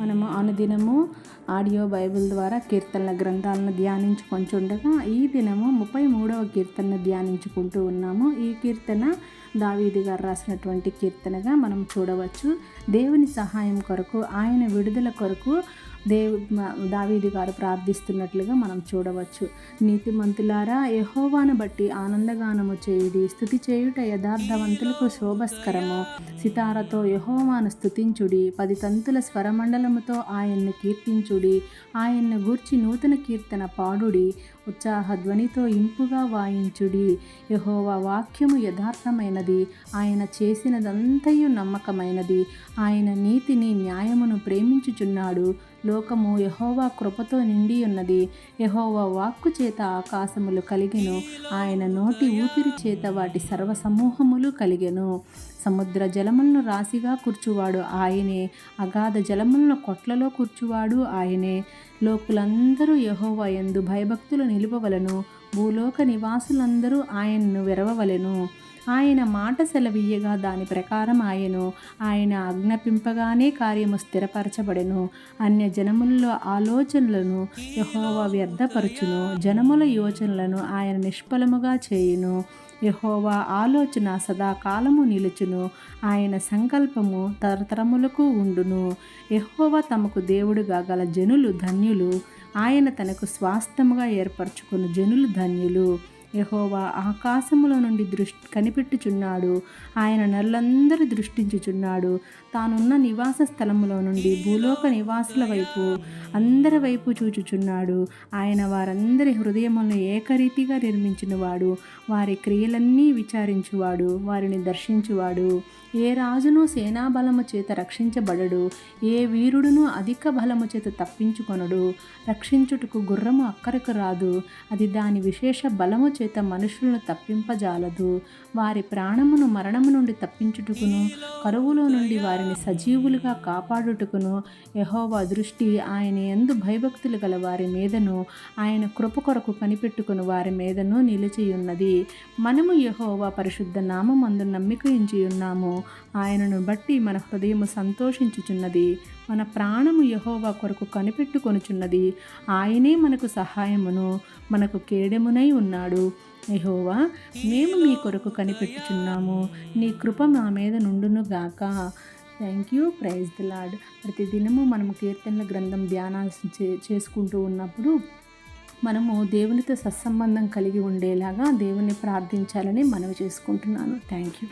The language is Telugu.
మనము అనుదినము ఆడియో బైబిల్ ద్వారా కీర్తనల గ్రంథాలను ధ్యానించుకొంచుండగా ఈ దినము ముప్పై మూడవ కీర్తనను ధ్యానించుకుంటూ ఉన్నాము. ఈ కీర్తన దావీది గారు రాసినటువంటి కీర్తనగా మనం చూడవచ్చు. దేవుని సహాయం కొరకు ఆయన విడుదల కొరకు దేవు దావీది గారు ప్రార్థిస్తున్నట్లుగా మనం చూడవచ్చు. నీతిమంతులారా యహోవాను బట్టి ఆనందగానము చేయుడి స్థుతి చేయుట యథార్థవంతులకు శోభస్కరము. సితారతో యహోవాను స్థుతించుడి పది తంతుల స్వరమండలముతో ఆయన్ను కీర్తించుడి ఆయన్ను గూర్చి నూతన కీర్తన పాడుడి ఉత్సాహ ధ్వనితో ఇంపుగా వాయించుడి. యహోవా వాక్యము యథార్థమైనది ఆయన చేసినదంతయు నమ్మకమైనది. ఆయన నీతిని న్యాయమును ప్రేమించుచున్నాడు. లోకము యహోవా కృపతో నిండి ఉన్నది యహోవా వాక్కు చేత ఆకాశములు కలిగెను. ఆయన నోటి ఊపిరి చేత వాటి సర్వసమూహములు కలిగెను. సముద్ర జలములను రాశిగా కూర్చువాడు ఆయనే. అగాధ జలములను కొట్లలో కూర్చువాడు ఆయనే. లోకులందరూ యహోవా ఎందు భయభక్తులు నిలుపవలను భూలోక నివాసులందరూ ఆయన్ను వెరవవలెను. ఆయన మాట సెలవీయగా దాని ప్రకారం ఆయను ఆయన ఆజ్ఞాపింపగానే కార్యము స్థిరపరచబడెను. అన్య జనములలో ఆలోచనలను యహోవా వ్యర్థపరచును. జనముల యోచనలను ఆయన నిష్ఫలముగా చేయును. యహోవా ఆలోచన సదాకాలము నిలుచును. ఆయన సంకల్పము తరతరములకు ఉండును. యహోవా తమకు దేవుడుగా గల జనులు ధన్యులు. ఆయన తనకు స్వాస్థముగా ఏర్పరచుకున్న జనులు ధన్యులు. యహోవా ఆకాశములో నుండి దృష్టి కనిపెట్టుచున్నాడు. ఆయన నల్లందరూ దృష్టించుచున్నాడు. తానున్న నివాస స్థలములో నుండి భూలోక నివాసుల వైపు అందరి వైపు చూచుచున్నాడు. ఆయన వారందరి హృదయములను ఏకరీతిగా నిర్మించినవాడు. వారి క్రియలన్నీ విచారించువాడు. వారిని దర్శించువాడు. ఏ రాజును సేనాబలము చేత రక్షించబడడు ఏ వీరుడును అధిక బలము చేత తప్పించుకొనడు. రక్షించుటకు గుర్రము అక్కరకు రాదు అది దాని విశేష బలము చేత మనుషులను తప్పింపజాలదు. వారి ప్రాణమును మరణము నుండి తప్పించుటకును కరువులో నుండి వారిని సజీవులుగా కాపాడుటకును యహోవా దృష్టి ఆయన ఎందు భయభక్తులు గల వారి మీదను ఆయన కృప కొరకు కనిపెట్టుకుని వారి మీదను నిలిచియున్నది. మనము యహోవా పరిశుద్ధ నామందు నమ్మిక ఉన్నాము ఆయనను బట్టి మన హృదయము సంతోషించుచున్నది. మన ప్రాణము యహోవా కొరకు కనిపెట్టుకొనుచున్నది. ఆయనే మనకు సహాయమును మనకు కేడెమునై ఉన్నాడు. యహోవా మేము మీ కొరకు కనిపెట్టుచున్నాము. నీ కృప మా మీద నుండును గాక. Thank you praise the Lord ప్రతిదినము మనము కీర్తనల గ్రంథం ధ్యానాలు చేసుకుంటూ ఉన్నప్పుడు మనము దేవునితో సత్సంబంధం కలిగి ఉండేలాగా దేవుని ప్రార్థించాలని మనవి చేసుకుంటున్నాను. Thank you